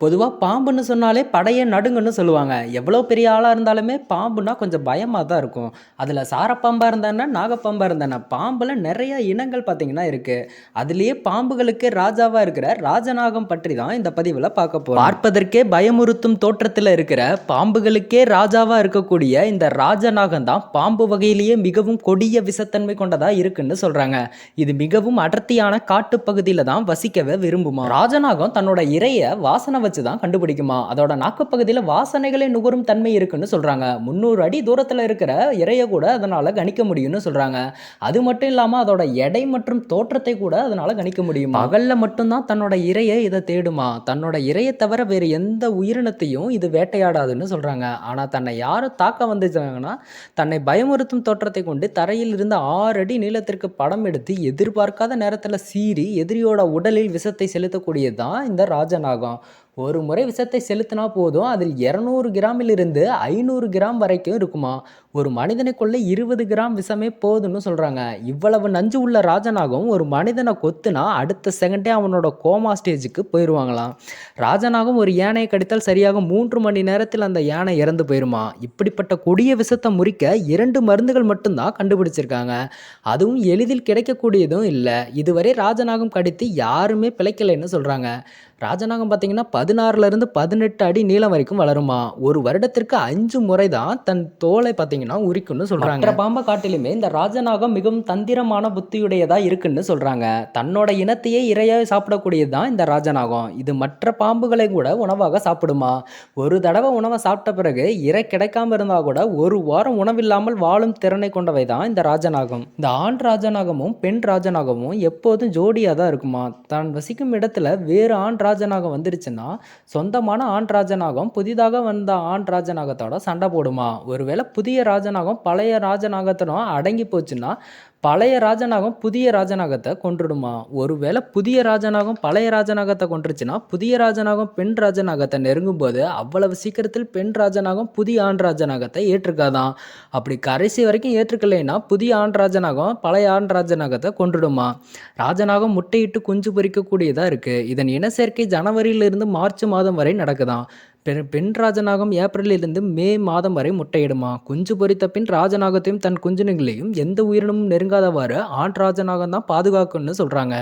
பொதுவாக பாம்புன்னு சொன்னாலே படையை நடுங்கன்னு சொல்லுவாங்க. எவ்வளோ பெரிய ஆளாக இருந்தாலுமே பாம்புனா கொஞ்சம் பயமாக தான் இருக்கும். அதில் சாரப்பாம்பாக இருந்தானே நாகப்பாம்பாக இருந்தானே பாம்பில் நிறைய இனங்கள் பார்த்தீங்கன்னா இருக்குது அதுலேயே பாம்புகளுக்கு ராஜாவாக இருக்கிற ராஜநாகம் பற்றி தான் இந்த பதிவில் பார்க்க போகிறோம் பார்ப்பதற்கே பயமுறுத்தும் தோற்றத்தில் இருக்கிற பாம்புகளுக்கே ராஜாவாக இருக்கக்கூடிய இந்த ராஜநாகம் தான் பாம்பு வகையிலேயே மிகவும் கொடிய விஷத்தன்மை கொண்டதாக இருக்குன்னு சொல்கிறாங்க இது மிகவும் அடர்த்தியான காட்டுப்பகுதியில் தான் வசிக்கவே விரும்புமா? ராஜநாகம் தன்னோட இறைய வாசனை வச்சு தான் கண்டுபிடிக்குமா? அதோட நாக்குப்பகுதியில் வாசனைகளை நுகரும் தன்மை இருக்குன்னு சொல்கிறாங்க முந்நூறு அடி தூரத்தில் இருக்கிற இரையை கூட அதனால் கணிக்க முடியும்னு சொல்கிறாங்க அது மட்டும் இல்லாமல் அதோட எடை மற்றும் தோற்றத்தை கூட அதனால் கணிக்க முடியும்? பகலில் மட்டும்தான் தன்னோட இரையை இதை தேடுமா? தன்னோட இரையை தவிர வேறு எந்த உயிரினத்தையும் இது வேட்டையாடாதுன்னு சொல்கிறாங்க ஆனால் தன்னை யாரும் தாக்க வந்துச்சாங்கன்னா தன்னை பயமுறுத்தும் தோற்றத்தை கொண்டு தரையில் இருந்து ஆறு அடி நீளத்திற்கு படம் எடுத்து எதிர்பார்க்காத நேரத்தில் சீறி எதிரியோட உடலில் விஷத்தை செலுத்தக்கூடியது தான் இந்த ராஜநாகம். ஒரு முறை விஷத்தை செலுத்தினா போதும் அதில் இரநூறு கிராமிலிருந்து ஐநூறு கிராம் வரைக்கும் இருக்குமா? ஒரு மனிதனை கொள்ள இருபது கிராம் விஷமே போதும்னு சொல்கிறாங்க இவ்வளவு நஞ்சு உள்ள ராஜநாகம் ஒரு மனிதனை கொத்துனா அடுத்த செகண்டே அவனோட கோமா ஸ்டேஜுக்கு போயிடுவாங்களாம் ராஜநாகம் ஒரு யானையை கடித்தால் சரியாக மூன்று மணி நேரத்தில் அந்த யானை இறந்து போயிருமா? இப்படிப்பட்ட கொடிய விஷத்தை முறிக்க இரண்டு மருந்துகள் மட்டும்தான் கண்டுபிடிச்சிருக்காங்க. அதுவும் எளிதில் கிடைக்கக்கூடியதும் இல்லை. இதுவரை ராஜநாகம் கடித்து யாருமே பிழைக்கலைன்னு சொல்கிறாங்க ராஜநாகம் பார்த்தீங்கன்னா பதினாறுலேருந்து பதினெட்டு அடி நீளம் வரைக்கும் வளருமா? ஒரு வருடத்திற்கு அஞ்சு முறை தான் தன் தோலை பார்த்தீங்கன்னா உரிக்குன்னு சொல்கிறாங்க மற்ற பாம்பை காட்டிலுமே இந்த ராஜநாகம் மிகவும் தந்திரமான புத்தியுடையதாக இருக்குன்னு சொல்கிறாங்க தன்னோட இனத்தையே இரையாக சாப்பிடக்கூடியது தான் இந்த ராஜநாகம். இது மற்ற பாம்புகளை கூட உணவாக சாப்பிடுமா? ஒரு தடவை உணவை சாப்பிட்ட பிறகு இரை கிடைக்காம இருந்தால் கூட ஒரு வாரம் உணவில்லாமல் வாழும் திறனை கொண்டவை தான் இந்த ராஜநாகம். இந்த ஆண் ராஜநாகமும் பெண் ராஜநாகமும் எப்போதும் ஜோடியாக தான் இருக்குமா? தான் வசிக்கும் இடத்துல வேறு ஆண் ராஜநாகம் வந்துருச்சுன்னா சொந்தமான ஆண் ராஜநாகம் புதிதாக வந்த ஆண் ராஜநாகத்தோட சண்டை போடுமா? ஒருவேளை புதிய ராஜநாகம் பழைய ராஜநாகத்தோட அடங்கி போச்சுன்னா பழைய ராஜநாகம் புதிய ராஜநாகத்தை கொன்றுடுமா? ஒருவேளை புதிய ராஜநாகம் பழைய ராஜநாகத்தை கொன்றுச்சுன்னா புதிய ராஜநாகம் பெண் ராஜநாகத்தை நெருங்கும் போது அவ்வளவு சீக்கிரத்தில் பெண் ராஜநாகம் புதிய ஆண் ராஜநாகத்தை ஏற்றுக்காதான். அப்படி கடைசி வரைக்கும் ஏற்றுக்கலைன்னா புதிய ஆண் ராஜநாகம் பழைய ஆண் ராஜநாகத்தை கொன்றுடுமா? ராஜநாகம் முட்டையிட்டு குஞ்சு பொரிக்கக்கூடியதாக இருக்குது இதன் இனச்சேர்க்கை ஜனவரியிலிருந்து மார்ச் மாதம் வரை நடக்குதான். பெண் பெண் ராஜநாகம் ஏப்ரலிலிருந்து மே மாதம் வரை முட்டையிடுமா? குஞ்சு பொரித்த பின் ராஜநாகத்தையும் தன் குஞ்சுனிகளையும் எந்த உயிரினமும் நெருங்காதவாறு ஆண் ராஜநாகம் தான் பாதுகாக்கும்னு சொல்கிறாங்க